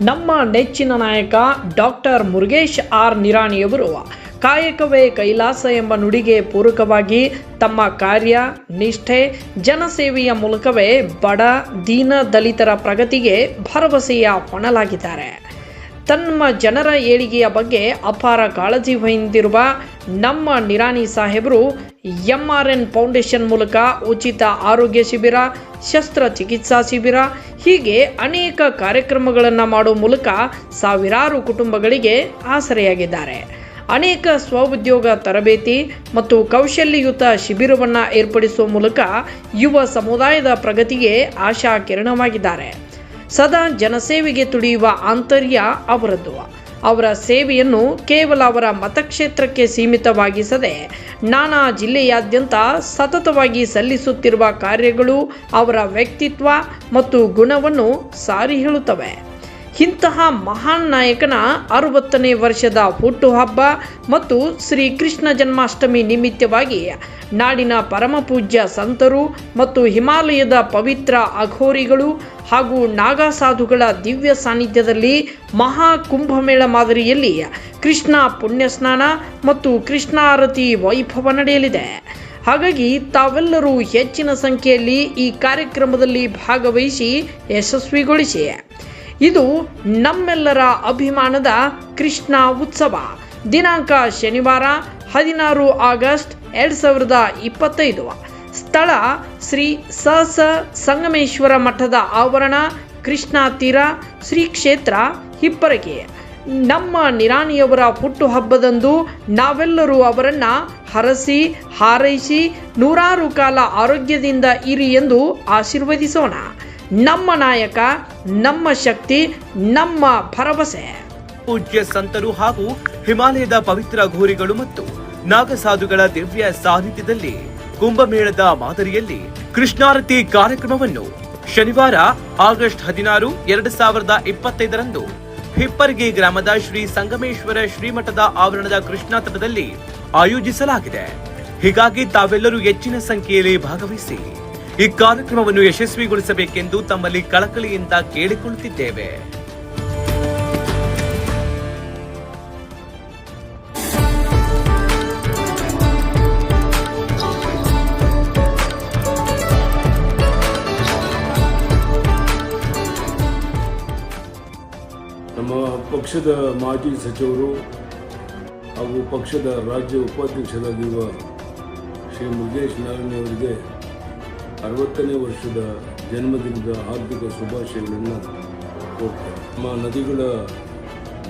ನಮ್ಮ ನೆಚ್ಚಿನ ನಾಯಕ ಡಾಕ್ಟರ್ ಮುರುಗೇಶ್ ಆರ್ ನಿರಾಣಿಯವರು ಕಾಯಕವೇ ಕೈಲಾಸ ಎಂಬ ನುಡಿಗೆ ಪೂರಕವಾಗಿ ತಮ್ಮ ಕಾರ್ಯ, ನಿಷ್ಠೆ, ಜನಸೇವೆಯ ಮೂಲಕವೇ ಬಡ, ದೀನ ದಲಿತರ ಪ್ರಗತಿಗೆ ಭರವಸೆಯ ಹೊಣಲಾಗಿದ್ದಾರೆ ತಮ್ಮ ಜನರ ಏಳಿಗೆಯ ಬಗ್ಗೆ ಅಪಾರ ಕಾಳಜಿ ಹೊಂದಿರುವ ನಮ್ಮ ನಿರಾಣಿ ಸಾಹೇಬರು ಎಂ ಆರ್ ಎನ್ ಫೌಂಡೇಶನ್ ಮೂಲಕ ಉಚಿತ ಆರೋಗ್ಯ ಶಿಬಿರ, ಶಸ್ತ್ರಚಿಕಿತ್ಸಾ ಶಿಬಿರ, ಹೀಗೆ ಅನೇಕ ಕಾರ್ಯಕ್ರಮಗಳನ್ನು ಮಾಡುವ ಮೂಲಕ ಸಾವಿರಾರು ಕುಟುಂಬಗಳಿಗೆ ಆಸರೆಯಾಗಿದ್ದಾರೆ. ಅನೇಕ ಸ್ವಉದ್ಯೋಗ ತರಬೇತಿ ಮತ್ತು ಕೌಶಲ್ಯಯುತ ಶಿಬಿರವನ್ನು ಏರ್ಪಡಿಸುವ ಮೂಲಕ ಯುವ ಸಮುದಾಯದ ಪ್ರಗತಿಗೆ ಆಶಾ ಕಿರಣವಾಗಿದ್ದಾರೆ. ಸದಾ ಜನಸೇವೆಗೆ ತುಡಿಯುವ ಆಂತರ್ಯ ಅವರದ್ದು. ಅವರ ಸೇವೆಯನ್ನು ಕೇವಲ ಅವರ ಮತಕ್ಷೇತ್ರಕ್ಕೆ ಸೀಮಿತವಾಗಿಸದೆ ನಾನಾ ಜಿಲ್ಲೆಯಾದ್ಯಂತ ಸತತವಾಗಿ ಸಲ್ಲಿಸುತ್ತಿರುವ ಕಾರ್ಯಗಳು ಅವರ ವ್ಯಕ್ತಿತ್ವ ಮತ್ತು ಗುಣವನ್ನು ಸಾರಿ ಹೇಳುತ್ತವೆ. ಇಂತಹ ಮಹಾನ್ ನಾಯಕನ ಅರವತ್ತನೇ ವರ್ಷದ ಹುಟ್ಟುಹಬ್ಬ ಮತ್ತು ಶ್ರೀಕೃಷ್ಣ ಜನ್ಮಾಷ್ಟಮಿ ನಿಮಿತ್ತವಾಗಿ ನಾಡಿನ ಪರಮಪೂಜ್ಯ ಸಂತರು ಮತ್ತು ಹಿಮಾಲಯದ ಪವಿತ್ರ ಅಘೋರಿಗಳು ಹಾಗೂ ನಾಗಾ ಸಾಧುಗಳ ದಿವ್ಯ ಸಾನ್ನಿಧ್ಯದಲ್ಲಿ ಮಹಾ ಕುಂಭಮೇಳ ಮಾದರಿಯಲ್ಲಿ ಕೃಷ್ಣ ಪುಣ್ಯ ಸ್ನಾನ ಮತ್ತು ಕೃಷ್ಣಾರತಿ ವೈಭವ ನಡೆಯಲಿದೆ. ಹಾಗಾಗಿ ತಾವೆಲ್ಲರೂ ಹೆಚ್ಚಿನ ಸಂಖ್ಯೆಯಲ್ಲಿ ಈ ಕಾರ್ಯಕ್ರಮದಲ್ಲಿ ಭಾಗವಹಿಸಿ ಯಶಸ್ವಿಗೊಳಿಸಿ. ಇದು ನಮ್ಮೆಲ್ಲರ ಅಭಿಮಾನದ ಕೃಷ್ಣ ಉತ್ಸವ. ದಿನಾಂಕ ಶನಿವಾರ ಹದಿನಾರು ಆಗಸ್ಟ್ ಎರಡು ಸಾವಿರದ ಇಪ್ಪತ್ತೈದು. ಸ್ಥಳ ಶ್ರೀ ಸಹಸ ಸಂಗಮೇಶ್ವರ ಮಠದ ಆವರಣ ಕೃಷ್ಣ ತೀರ ಶ್ರೀ ಕ್ಷೇತ್ರ ಹಿಪ್ಪರಗಿ. ನಮ್ಮ ನಿರಾಣಿಯವರ ಹುಟ್ಟುಹಬ್ಬದಂದು ನಾವೆಲ್ಲರೂ ಅವರನ್ನು ಹರಸಿ, ಹಾರೈಸಿ, ನೂರಾರು ಕಾಲ ಆರೋಗ್ಯದಿಂದ ಇರಿ ಎಂದು ಆಶೀರ್ವದಿಸೋಣ. ನಮ್ಮ ನಾಯಕ, ನಮ್ಮ ಶಕ್ತಿ, ನಮ್ಮ ಭರವಸೆ. ಪೂಜ್ಯ ಸಂತರು ಹಾಗೂ ಹಿಮಾಲಯದ ಪವಿತ್ರ ಘೋರಿಗಳು ಮತ್ತು ನಾಗಸಾಧುಗಳ ದಿವ್ಯ ಸಾನ್ನಿಧ್ಯದಲ್ಲಿ ಕುಂಭಮೇಳದ ಮಾದರಿಯಲ್ಲಿ ಕೃಷ್ಣಾರತಿ ಕಾರ್ಯಕ್ರಮವನ್ನು ಶನಿವಾರ ಆಗಸ್ಟ್ ಹದಿನಾರು, ಎರಡು ಸಾವಿರದ ಇಪ್ಪತ್ತೈದರಂದು ಹಿಪ್ಪರ್ಗಿ ಗ್ರಾಮದ ಶ್ರೀ ಸಂಗಮೇಶ್ವರ ಶ್ರೀಮಠದ ಆವರಣದ ಕೃಷ್ಣಾ ತಟದಲ್ಲಿ ಆಯೋಜಿಸಲಾಗಿದೆ. ಹೀಗಾಗಿ ತಾವೆಲ್ಲರೂ ಹೆಚ್ಚಿನ ಸಂಖ್ಯೆಯಲ್ಲಿ ಭಾಗವಹಿಸಿ ಈ ಕಾರ್ಯಕ್ರಮವನ್ನು ಯಶಸ್ವಿಗೊಳಿಸಬೇಕೆಂದು ತಮ್ಮಲ್ಲಿ ಕಳಕಳಿಯಿಂದ ಕೇಳಿಕೊಳ್ಳುತ್ತಿದ್ದೇವೆ. ಪಕ್ಷದ ಮಾಜಿ ಸಚಿವರು ಹಾಗೂ ಪಕ್ಷದ ರಾಜ್ಯ ಉಪಾಧ್ಯಕ್ಷರಾಗಿರುವ ಶ್ರೀ ಮುರುಗೇಶ್ ನಾರಾಯಣ ಅವರಿಗೆ ಅರವತ್ತನೇ ವರ್ಷದ ಜನ್ಮದಿನದ ಹಾರ್ದಿಕ ಶುಭಾಶಯಗಳನ್ನು ಕೋರ್ತಾರೆ. ನಮ್ಮ ನದಿಗಳ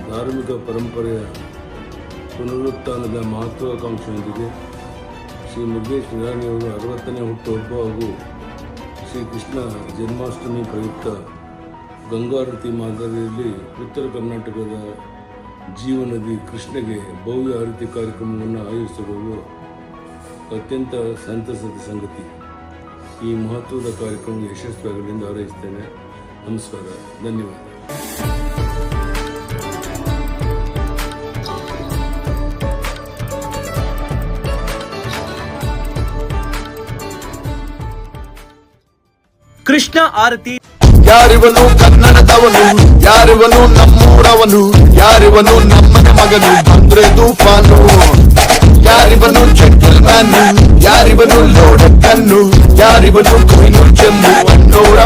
ಧಾರ್ಮಿಕ ಪರಂಪರೆಯ ಪುನರುತ್ಥಾನದ ಮಹತ್ವಾಕಾಂಕ್ಷೆಯೊಂದಿಗೆ ಶ್ರೀ ಮುರುಗೇಶ್ ನಿರಾಣಿ ಅವರು ಅರವತ್ತನೇ ಹುಟ್ಟುಹಬ್ಬ ಹಾಗೂ ಶ್ರೀ ಕೃಷ್ಣ ಜನ್ಮಾಷ್ಟಮಿ ಪ್ರಯುಕ್ತ ಗಂಗಾರತಿ ಮಾದರಿಯಲ್ಲಿ ಉತ್ತರ ಕರ್ನಾಟಕದ ಜೀವನದಿ ಕೃಷ್ಣಗೆ ಭವ್ಯ ಆರತಿ ಕಾರ್ಯಕ್ರಮವನ್ನು ಆಯೋಜಿಸಿರುವುದು ಅತ್ಯಂತ ಸಂತಸದ ಸಂಗತಿ. ಈ ಮಹತ್ವದ ಕಾರ್ಯಕ್ರಮ ಯಶಸ್ವಿಯಾಗಲಿ ಎಂದು ಹಾರೈಸ್ತೇನೆ ನಮಸ್ಕಾರ. ಧನ್ಯವಾದ. ಕೃಷ್ಣ ಆರತಿ ಯಾರಿವನು ಕನ್ನಡದವನು? ಯಾರಿವನು ನಮ್ಮೂರವನು? ಯಾರಿವನು ನಮ್ಮನ ಮಗನು? ಬಂದ್ರೆ ತೂಫಾನು ಯಾರಿವನು ಜೆಂಟಲ್ಮ್ಯಾನ್ ಯಾರಿವನು ಲೋಡ ಕಣ್ಣು ಯಾರಿವನು ಕೊಯ್ನು ಚೆಂದು ಅನ್ನೋರ